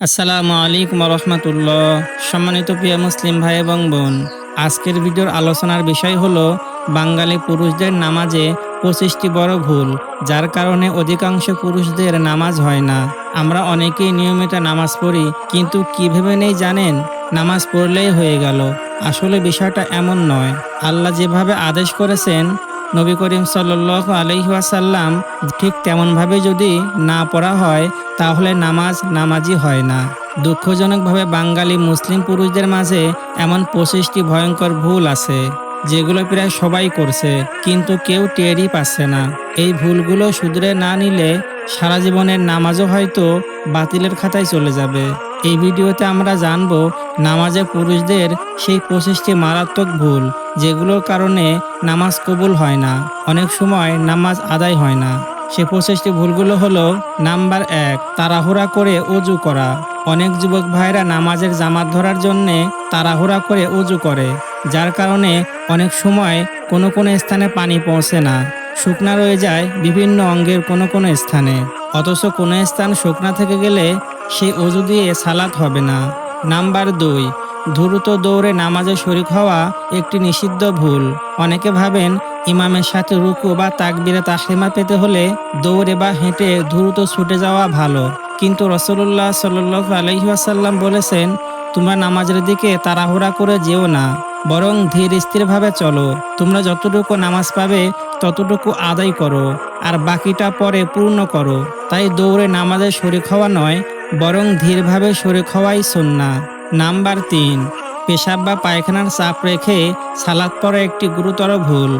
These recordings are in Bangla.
আসসালামু আলাইকুম রহমতুল্লাহ সম্মানিত প্রিয় মুসলিম ভাই এবং বোন, আজকের ভিডিওর আলোচনার বিষয় হলো বাঙালি পুরুষদের নামাজে পঁচিশটি বড় ভুল, যার কারণে অধিকাংশ পুরুষদের নামাজ হয় না। আমরা অনেকেই নিয়মিত নামাজ পড়ি, কিন্তু কি ভেবে নেই জানেন? নামাজ পড়লেই হয়ে গেল। আসলে বিষয়টা এমন নয়। আল্লাহ যেভাবে আদেশ করেছেন, নবী করিম সাল্লাহ আলহিহাসাল্লাম ঠিক তেমনভাবে যদি না পড়া হয় তাহলে নামাজ নামাজই হয় না। দুঃখজনকভাবে বাঙালি মুসলিম পুরুষদের মাঝে এমন পঁচিশটি ভয়ঙ্কর ভুল আছে, যেগুলো প্রায় সবাই করছে, কিন্তু কেউ টেরই পাচ্ছে না। এই ভুলগুলো শুধরে না নিলে সারা জীবনের নামাজও হয়তো বাতিলের খাতায় চলে যাবে। এই ভিডিওতে আমরা জানব নামাজে পুরুষদের সেই পঁচিশটি মারাত্মক ভুল, যেগুলোর কারণে নামাজ কবুল হয় না। অনেক সময় নামাজ আদায় হয় না। সে পঁচিশটি ভুলগুলো হলো, নাম্বার এক, তাড়াহুড়া করে অজু করা। অনেক যুবক ভাইরা নামাজের জামাত ধরার জন্যে তাড়াহুড়া করে অজু করে, যার কারণে অনেক সময় কোনো কোনো স্থানে পানি পৌঁছে না। শুকনা রয়ে যায় বিভিন্ন অঙ্গের কোনো কোনো স্থানে। অথচ কোনো স্থান শুকনা থেকে গেলে সেই অজু দিয়ে সালাত হবে না। নাম্বার দুই, দ্রুত দৌড়ে নামাজে শরিক হওয়া একটি নিষিদ্ধ ভুল। অনেকে ভাবেন ইমামের সাথে রুকু বা তাকবিরে তাসলিমা পেতে হলে দৌড়ে বা হেঁটে দ্রুত ছুটে যাওয়া ভালো। কিন্তু রসুল্লাহ সাল্লু আলহিহাসাল্লাম বলেছেন, তোমরা নামাজের দিকে তাড়াহুড়া করে যেও না, বরং ধীর স্থিরভাবে চলো। তোমরা যতটুকু নামাজ পাবে, ততটুকু আদায় করো, আর বাকিটা পরে পূর্ণ করো। তাই দৌড়ে নামাজে শরিক হওয়া নয়, বরং ধীরভাবে শরিক হওয়াই সন্না নাম্বার তিন, পেশাব বা পায়খানার চাপ রেখে সালাদ পরে একটি গুরুতর ভুল।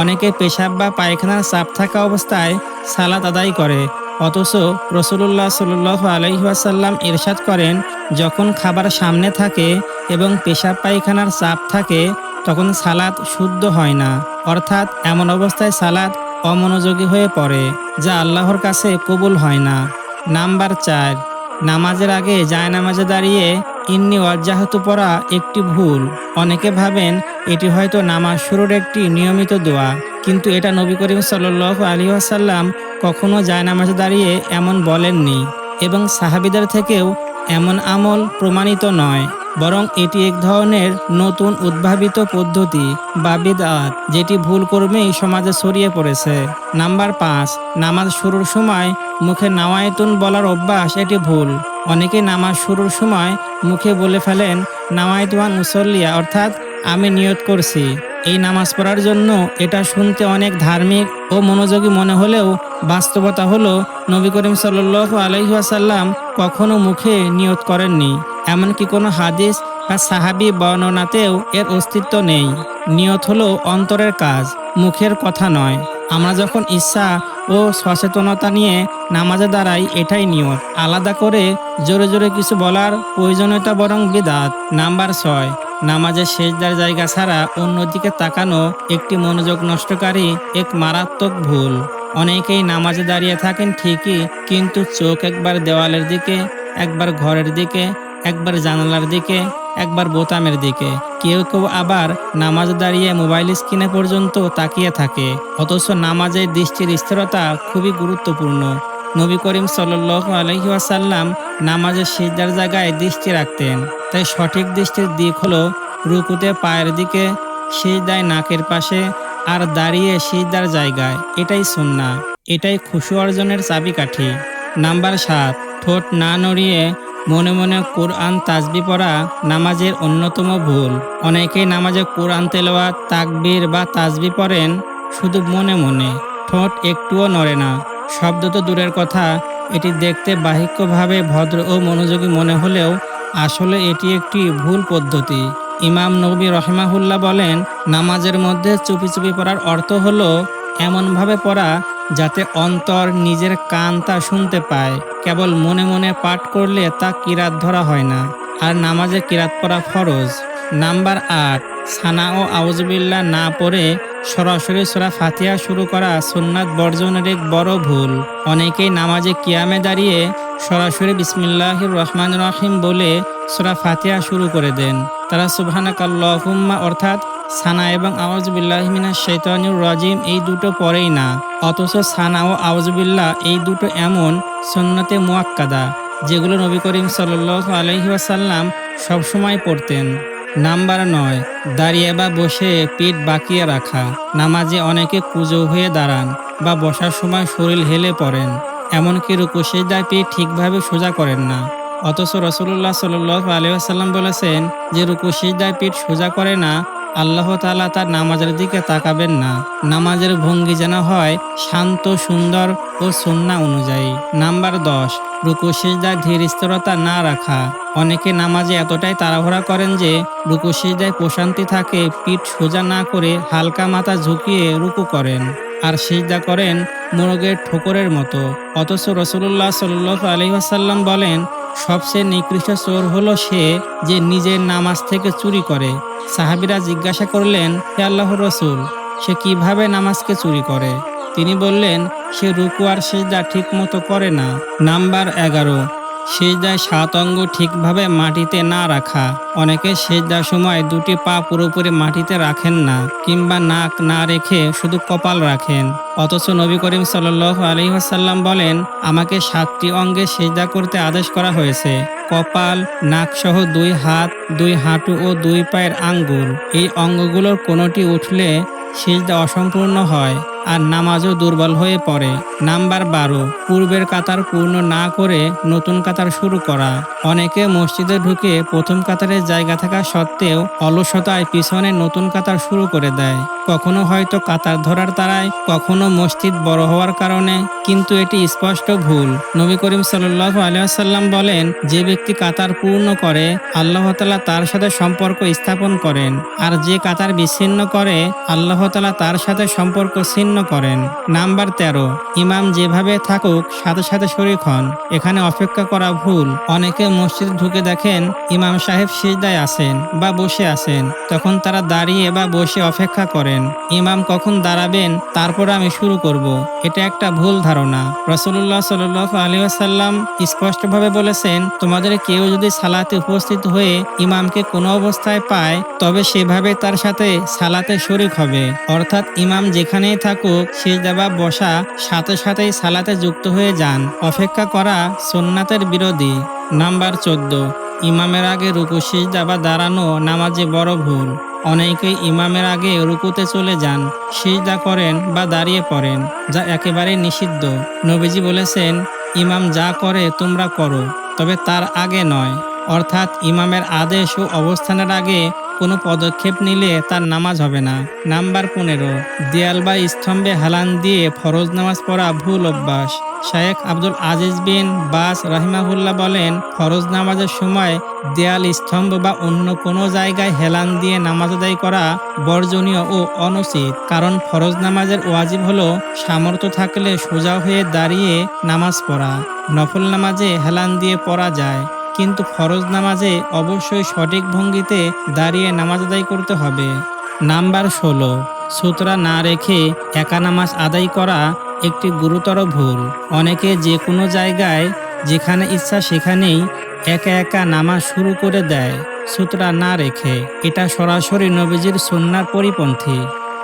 অনেকে পেশাব বা পায়খানার চাপ থাকা অবস্থায় সালাদ আদায় করে। অথচ রসুল্লাহ সাল আলহিহাসাল্লাম ইরশাদ করেন, যখন খাবার সামনে থাকে এবং পেশাব পায়খানার চাপ থাকে, তখন সালাদ শুদ্ধ হয় না। অর্থাৎ এমন অবস্থায় সালাদ অমনোযোগী হয়ে পড়ে, যা আল্লাহর কাছে কবুল হয় না। নাম্বার চার, নামাজের আগে জায়নামাজে দাঁড়িয়ে ইন্নি অজ্জাহত পড়া একটি ভুল। অনেকে ভাবেন এটি হয়তো নামাজ শুরুর একটি নিয়মিত দোয়া, কিন্তু এটা নবী করিম সাল আলী আসাল্লাম কখনো যায় নামাজে দাঁড়িয়ে এমন বলেননি এবং সাহাবিদের থেকেও এমন আমল প্রমাণিত নয়, বরং এটি এক ধরনের নতুন উদ্ভাবিত পদ্ধতি বা বিদাত যেটি ভুল কর্মেই সমাজে ছড়িয়ে পড়েছে। নাম্বার পাঁচ, নামাজ শুরুর সময় মুখে নাওয়ায়তুন বলার অভ্যাস এটি ভুল। অনেকে নামাজ শুরুর সময় মুখে বলে ফেলেন নাওয়ায়তুয়ান মুসল্লিয়া, অর্থাৎ আমি নিয়ত করছি। এই নামাজ পড়ার জন্য এটা শুনতে অনেক ধার্মিক ও মনোযোগী মনে হলেও বাস্তবতা হলো, নবী করিম সাল আলহিহাসাল্লাম কখনো মুখে নিয়ত করেননি। এমনকি কোনো হাদিস বা সাহাবি বর্ণনাতেও এর অস্তিত্ব নেই। নিয়ত হলো অন্তরের কাজ, মুখের কথা নয়। আমরা যখন ইচ্ছা ও সচেতনতা নিয়ে নামাজে দাঁড়াই এটাই নিয়ত আলাদা করে জোরে জোরে কিছু বলার প্রয়োজনীয়তা বরং বিদাত। নাম্বার ছয় নামাজের শেষদার জায়গা ছাড়া অন্যদিকে তাকানো একটি মনোযোগ নষ্টকারী এক মারাত্মক ভুল। অনেকেই নামাজে দাঁড়িয়ে থাকেন ঠিকই, কিন্তু চোখ একবার দেওয়ালের দিকে, একবার ঘরের দিকে, একবার জানালার দিকে একবার বোতামের দিকে। কেউ কেউ আবার নামাজ দাঁড়িয়ে মোবাইল স্ক্রিনে পর্যন্ত তাকিয়ে থাকে। অথচ নামাজের দৃষ্টির স্থিরতা খুবই গুরুত্বপূর্ণ। নবী করিম সাল আলহিহাসাল্লাম নামাজের সিজদার জায়গায় দৃষ্টি রাখতেন। তাই সঠিক দৃষ্টির দিক হলো রুকুতে পায়ের দিকে, সিজদায় নাকের পাশে আর দাঁড়িয়ে সিজদার জায়গায়। এটাই সুন্না এটাই খুশু অর্জনের চাবিকাঠি। নাম্বার সাত, ঠোঁট না নড়িয়ে মনে মনে কোরআন তাজবি পড়া নামাজের অন্যতম ভুল। অনেকেই নামাজে কোরআন তেলোয়া তাকবির বা তাজবি পড়েন শুধু মনে মনে, ঠোঁট একটুও নড়ে না। শব্দ তো দূরের কথা, এটি দেখতে বাহিক্যভাবে ভদ্র ও মনোযোগী মনে হলেও আসলে এটি একটি ভুল পদ্ধতি। ইমাম নবী রহমাহুল্লাহ বলেন, নামাজের মধ্যে চুপি চুপি পড়ার অর্থ হলো, এমনভাবে পড়া যাতে অন্তর নিজের কান তা শুনতে পায়। কেবল মনে মনে পাঠ করলে তা কিরাত ধরা হয় না। আর নামাজে কিরাত পড়া ফরজ। নাম্বার আট সানা ও আউজবিল্লা না পড়ে সরাসরি সোরা ফাতিয়া শুরু করা সুন্নাত বর্জনের এক বড় ভুল। অনেকেই নামাজে কিয়ামে দাঁড়িয়ে সরাসরি বিসমিল্লাহ রহমান রাহিম বলে সোরা ফাতিহা শুরু করে দেন। তারা সুবহানাকাল্লাহুম্মা, অর্থাৎ সানা এবং আওয়াজবিল্লাহমিনা শৈতানুর রাজিম এই দুটো পরেই না। অথচ সানা ও আওয়াজবিল্লাহ এই দুটো এমন সন্নতে মুয়াক্কাদা, যেগুলো নবী করিম সাল্লাহ আলহি ওয়াসাল্লাম সবসময় পড়তেন। নাম্বার নয়, দাঁড়িয়ে বা বসে পিঠ বাঁকিয়ে রাখা, নামাজে অনেকে কুজো হয়ে দাঁড়ান বা বসার সময় শরীর হেলে পড়েন, এমনকি রুকু সেজদায় পিঠ ঠিকভাবে সোজা করেন না। অথচ রসুল্লাহ সাল আলিয়াল্লাম বলেছেন যে রুকু সিজদায় পিঠ সোজা করে না আল্লাহ তাআলা তার নামাজের দিকে তাকাবেন না। নামাজের ভঙ্গি যেন হয় শান্ত, সুন্দর ও সন্না অনুযায়ী। নাম্বার দশ, রুকু সিজদায় ধীর স্থিরতা না রাখা। অনেকে নামাজে এতটাই তাড়াহুড়া করেন যে, রুকু, সিজদায় প্রশান্তি থাকে, পিঠ সোজা না করে হালকা মাথা ঝুঁকিয়ে রুকু করেন আর সিজদা করেন মোরগের ঠোকরের মতো। অথচ রসুল্লাহ সাল্লু আলহিহাসাল্লাম বলেন সবচেয়ে নিকৃষ্ট চোর হলো সে যে নিজের নামাজ থেকে চুরি করে। সাহাবিরা জিজ্ঞাসা করলেন, হে আল্লাহ রসুল, সে কীভাবে নামাজকে চুরি করে? তিনি বললেন, সে রুকু আর সেজদা ঠিক মতো করে না। নাম্বার এগারো সেজদায় সাত অঙ্গ ঠিকভাবে মাটিতে না রাখা। অনেকে সেজদার সময় দুটি পা পুরোপুরি মাটিতে রাখেন না, কিংবা নাক না রেখে শুধু কপাল রাখেন। অথচ নবী করিম সাল আলী আসাল্লাম বলেন, আমাকে সাতটি অঙ্গে সেজদা করতে আদেশ করা হয়েছে। কপাল, নাকসহ দুই হাত, দুই হাঁটু ও দুই পায়ের আঙ্গুল। এই অঙ্গগুলোর কোনোটি উঠলে সেজদা অসম্পূর্ণ হয়। আর নামাজও দুর্বল হয়ে পড়ে। নাম্বার বারো, পূর্বের কাতার পূর্ণ না করে নতুন কাতার শুরু করা। অনেকে মসজিদে ঢুকে প্রথম কাতারের জায়গা থাকা সত্ত্বেও অলসতায় পিছনে নতুন কাতার শুরু করে দেয়। কখনো হয়তো কাতার ধরার তারায়, কখনো মসজিদ বড় হওয়ার কারণে, কিন্তু এটি স্পষ্ট ভুল। নবী করিম সাল্লাহ আলিয়াল্লাম বলেন, যে ব্যক্তি কাতার পূর্ণ করে, আল্লাহ তালা তার সাথে সম্পর্ক স্থাপন করেন। আর যে কাতার বিচ্ছিন্ন করে, আল্লাহ তালা তার সাথে সম্পর্ক ছিন্ন করেন। নাম্বার তেরো, ইমাম যেভাবে থাকুক, সাথে সাথে শরিক হন। এখানে অপেক্ষা করা ভুল। অনেকে মসজিদ ঢুকে দেখেন ইমাম সাহেব সিজদায় আছেন বা বসে আছেন। তখন তারা দাঁড়িয়ে বা বসে অপেক্ষা করেন। ইমাম কখন দাঁড়াবেন, তারপর আমি শুরু করব। এটা একটা ভুল ধারণা। রসুল্লাহ সাল আলী আসাল্লাম স্পষ্টভাবে বলেছেন, তোমাদের কেউ যদি সালাতে উপস্থিত হয়ে ইমামকে কোনো অবস্থায় পায়, তবে সেভাবে তার সাথে সালাতে শরিক হবে। অর্থাৎ ইমাম যেখানেই থাকুক সেজদা বা বসা সাথে সাথেই সালাতে যুক্ত হয়ে যান। অপেক্ষা করা সোননাথের বিরোধী। নাম্বার চোদ্দ। ইমামের আগে রুকু সিজদা বা দাঁড়ানো নামাজে বড় ভুল। অনেকেই ইমামের আগে রুকুতে চলে যান, সিজদা করেন বা দাঁড়িয়ে পড়েন, যা একেবারে নিষিদ্ধ। নবীজি বলেছেন, ইমাম যা করে তোমরা করো, তবে তার আগে নয়। অর্থাৎ ইমামের আদেশ ও অবস্থানের আগে কোনো পদক্ষেপ নিলে তার নামাজ হবে না। নাম্বার পনেরো, দেয়াল বা স্তম্ভে হালান দিয়ে ফরজ নামাজ পড়া ভুল অভ্যাস। শায়েখ আব্দুল আজিজ বিন বাস রাহিমাহুল্লাহ বলেন, ফরজ নামাজের সময় দেয়াল, স্তম্ভ বা অন্য কোনো জায়গায় হেলান দিয়ে নামাজ আদায় করা বর্জনীয় ও অনুচিত। কারণ ফরজ নামাজের ওয়াজিব হলো সামর্থ্য থাকলে সোজা হয়ে দাঁড়িয়ে নামাজ পড়া। নফল নামাজে হেলান দিয়ে পড়া যায়। কিন্তু ফরজ নামাজে অবশ্যই সঠিক ভঙ্গিতে দাঁড়িয়ে নামাজ আদায় করতে হবে। নাম্বার ষোলো, সুতরা না রেখে একা নামাজ আদায় করা একটি গুরুতর ভুল। অনেকে যে কোনো জায়গায়, যেখানে ইচ্ছা সেখানেই একা একা নামাজ শুরু করে দেয়, সুতরা না রেখে। এটা সরাসরি নবীজির সন্ন্যার পরিপন্থী।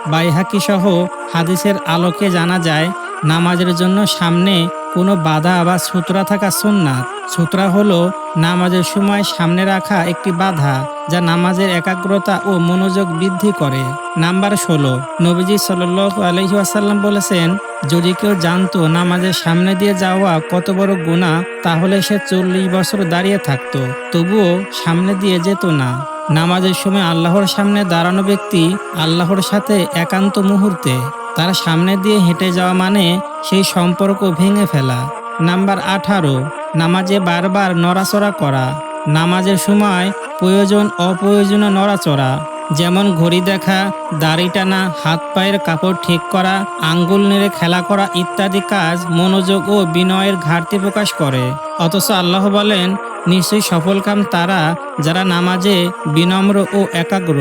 বাইহাকি সহ হাদিসের আলোকে জানা যায়, নামাজের জন্য সামনে কোনো বাধা বা সুতরা থাকা সুন্নাত। সুতরা হলো নামাজের সময় সামনে রাখা একটি বাধা, যা নামাজের একাগ্রতা ও মনোযোগ বৃদ্ধি করে। নাম্বার ষোলো, নবীজি সাল আলহি আসাল্লাম বলেছেন, যদি কেউ জানতো নামাজের সামনে দিয়ে যাওয়া কত বড় গুণা তাহলে সে চল্লিশ বছর দাঁড়িয়ে থাকতো। তবুও সামনে দিয়ে যেত না। নামাজের সময় আল্লাহর সামনে দাঁড়ানো ব্যক্তি আল্লাহর সাথে একান্ত মুহূর্তে। তার সামনে দিয়ে হেঁটে যাওয়া মানে সেই সম্পর্ক ভেঙে ফেলা। নাম্বার আঠারো, নামাজে বারবার নড়াচড়া করা। নামাজের সময় প্রয়োজন অপ্রয়োজনীয় নড়াচড়া, যেমন ঘড়ি দেখা, দাড়ি টানা, হাত পায়ের কাপড় ঠিক করা, আঙ্গুল নেড়ে খেলা করা ইত্যাদি কাজ মনোযোগ ও বিনয়ের ঘাটতি প্রকাশ করে। অথচ আল্লাহ বলেন, নিশ্চয়ই সফলকাম তারা যারা নামাজে বিনম্র ও একাগ্র।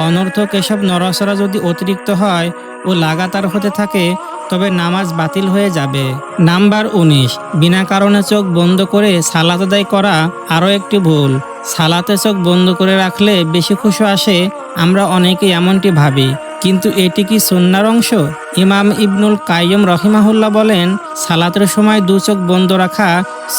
অনর্থক এসব নড়াচড়া যদি অতিরিক্ত হয় ও লাগাতার হতে থাকে, তবে নামাজ বাতিল হয়ে যাবে। নাম্বার উনিশ, বিনা কারণে চোখ বন্ধ করে সালাত আদায় করা আরও একটি ভুল। সালাতে চোখ বন্ধ করে রাখলে বেশি খুশি আসে, আমরা অনেকেই এমনটি ভাবি। কিন্তু এটি কি সুন্নার অংশ? ইমাম ইবনুল কাইয়ম রহিমাহুল্লাহ বলেন, সালাতের সময় দু চোখ বন্ধ রাখা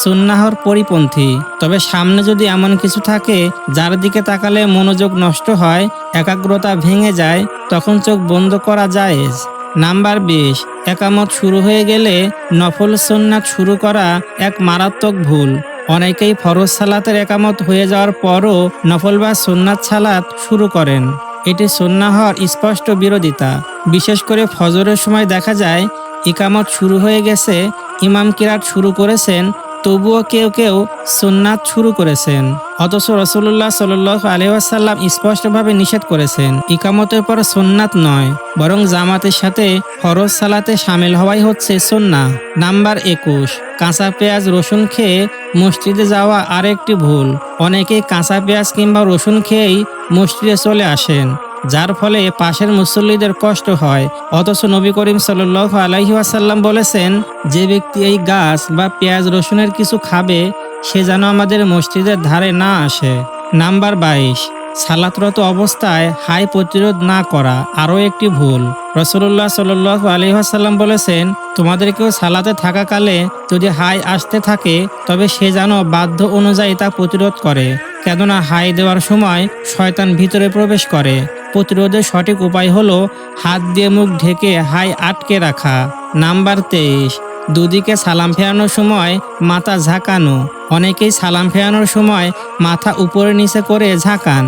সুন্নাহর পরিপন্থী। তবে সামনে যদি এমন কিছু থাকে, যার দিকে তাকালে মনোযোগ নষ্ট হয়, একাগ্রতা ভেঙে যায়, তখন চোখ বন্ধ করা জায়েজ। নাম্বার বিশ, একামত শুরু হয়ে গেলে নফল সুন্নাত শুরু করা এক মারাত্মক ভুল। অনেকেই ফরজ সালাতের একামত হয়ে যাওয়ার পরও নফল বা সুন্নাত সালাত শুরু করেন। এটি সুন্না হওয়ার স্পষ্ট বিরোধিতা। বিশেষ করে ফজরের সময় দেখা যায়, ইকামত শুরু হয়ে গেছে, ইমাম কিরাত শুরু করেছেন তবুও কেউ কেউ সুন্নাত শুরু করেছেন, অথচ রসুল্লাহ সাল আলহাসাল্লাম স্পষ্টভাবে নিষেধ করেছেন, ইকামতের পর সুন্নাত নয়, বরং জামাতের সাথে ফরজ সালাতে সামিল হওয়াই হচ্ছে সুন্না নাম্বার একুশ, কাঁচা পেঁয়াজ, রসুন খেয়ে মসজিদে যাওয়া আরেকটি ভুল অনেকে কাঁচা পেঁয়াজ কিংবা রসুন খেয়েই মসজিদে চলে আসেন। যার ফলে পাশের মুসল্লিদের কষ্ট হয়। অথচ নবী করিম সাল আলাইহি ওয়াসাল্লাম বলেছেন, যে ব্যক্তি এই গাছ বা পেঁয়াজ, রসুনের কিছু খাবে, সে যেন আমাদের মসজিদের ধারে না আসে। নাম্বার বাইশ, সালাতরত অবস্থায় হাই প্রতিরোধ না করা আরও একটি ভুল। রসুল্লাহ সাল আলহাসাল্লাম বলেছেন, তোমাদেরকেও সালাতে থাকাকালে যদি হাই আসতে থাকে, তবে সে যেন বাধ্য অনুযায়ী তা প্রতিরোধ করে। কেননা হাই দেওয়ার সময় শয়তান ভিতরে প্রবেশ করে। প্রতিরোধের সঠিক উপায় হলো হাত দিয়ে মুখ ঢেকে হাই আটকে রাখা। নাম্বার তেইশ, দুদিকে সালাম ফেরানোর সময় মাথা ঝাঁকানো। অনেকেই সালাম ফেরানোর সময় মাথা উপরে নিচে করে ঝাঁকান,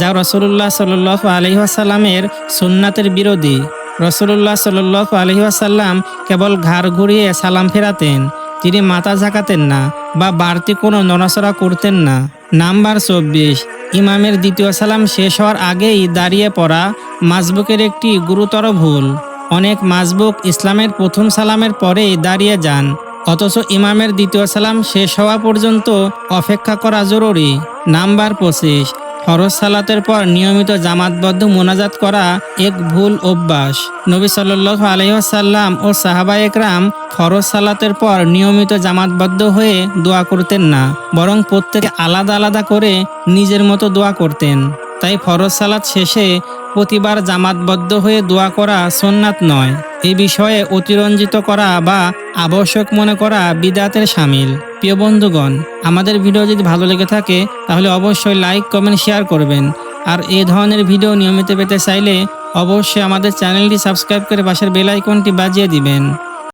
যা রসুল্লাহ সাল আলহিহাসাল্লামের সুন্নাতের বিরোধী। রসুল্লাহ সাল আলহিহাসাল্লাম কেবল ঘাড় ঘুরিয়ে সালাম ফেরাতেন, তিনি মাথা ঝাঁকাতেন না বা বাড়তি কোনো নড়াচড়া করতেন না। নাম্বার চব্বিশ। ইমামের দ্বিতীয় সালাম শেষ হওয়ার আগেই দাঁড়িয়ে পড়া মাজবুকের একটি গুরুতর ভুল। অনেক মাজবুক ইসলামের প্রথম সালামের পরেই দাঁড়িয়ে যান, অথচ ইমামের দ্বিতীয় সালাম শেষ হওয়া পর্যন্ত অপেক্ষা করা জরুরি। নাম্বার পঁচিশ। ফরজ সালাতের পর নিয়মিত জামাতবদ্ধ মোনাজাত করা এক ভুল অভ্যাস। নবী সাল্লাহ আলহিহাসাল্লাম ও সাহাবা একরাম ফরজ সালাতের পর নিয়মিত জামাতবদ্ধ হয়ে দোয়া করতেন না, বরং প্রত্যেকে আলাদা আলাদা করে নিজের মতো দোয়া করতেন। তাই ফরজ সালাত শেষে প্রতিবার জামাতবদ্ধ হয়ে দোয়া করা সোননাথ নয়। এ বিষয়ে অতিরঞ্জিত করা বা আবশ্যক মনে করা বিদাতের সামিল। প্রিয় বন্ধুগণ, আমাদের ভিডিও যদি ভালো লেগে থাকে, তাহলে অবশ্যই লাইক, কমেন্ট, শেয়ার করবেন। আর এ ধরনের ভিডিও নিয়মিত পেতে চাইলে অবশ্যই আমাদের চ্যানেলটি সাবস্ক্রাইব করে পাশের বেল আইকনটি বাজিয়ে দিবেন।